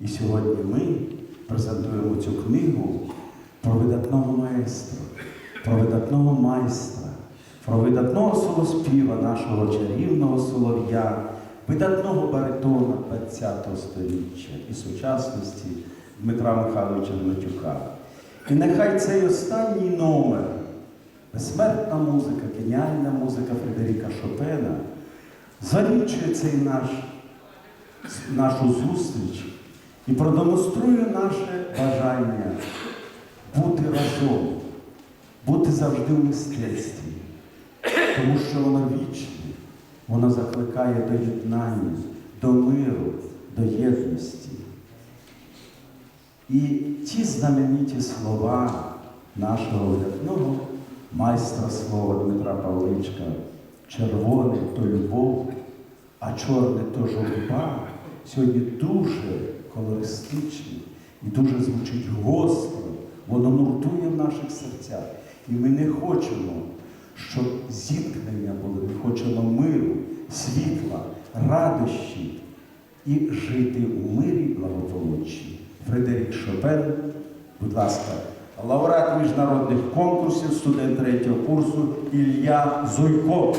І сьогодні ми презентуємо цю книгу про видатного маестра, про видатного майстра, про видатного солоспіва нашого чарівного солов'я, видатного баритона ХХ століття і сучасності Дмитра Михайловича Гнатюка. І нехай цей останній номер, безсмертна музика, геніальна музика Фредеріка Шопена, залічує цей наш, нашу зустріч і продемонструє наше бажання бути разом, бути завжди в мистецтві, тому що воно вічне, воно закликає до єднання, до миру, до єдності. І ті знамениті слова нашого видатного майстра слова Дмитра Павличка, червоне то любов, а чорне то журба, сьогодні дуже колористичні і дуже звучить гостро, воно нуртує в наших серцях. І ми не хочемо, щоб зіткнення були, ми хочемо миру, світла, радощі і жити у мирі благополуччі. Фредерік Шопен, будь ласка, лауреат міжнародних конкурсів, студент третього курсу Ілля Зуйко.